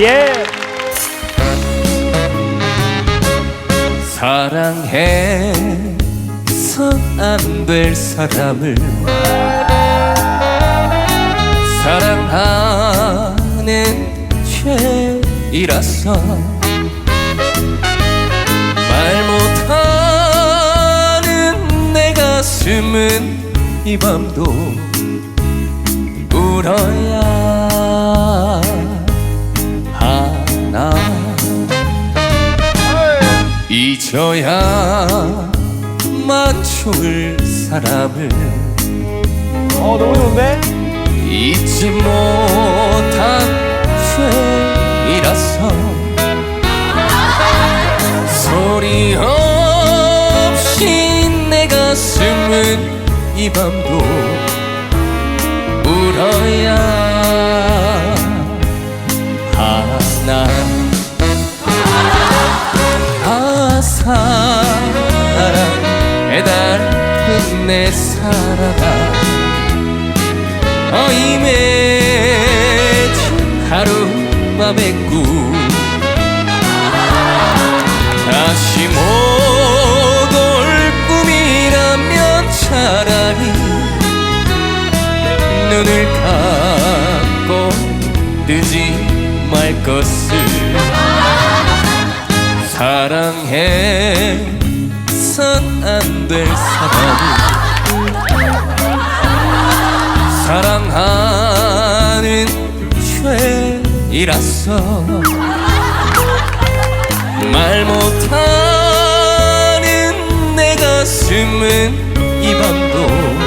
예. 사랑해서 안 될 사람을 사랑하는 죄이라서 말 못하는 내 가슴은 이 밤도 울어야 잊어야만 좋을 사람을 어 너무 좋은데? 잊지 못한 죄이라서 소리 없이 내 가슴은 이 밤도 울어야 사랑 해 달픈 내 사랑아 어이매진 하룻밤의 꿈 다시 못 올 꿈이라면 차라리 눈을 감고 뜨지 말 것을 사랑해선 안 될 사람을 사랑하는 죄이라서 말 못하는 내 가슴은 이 밤도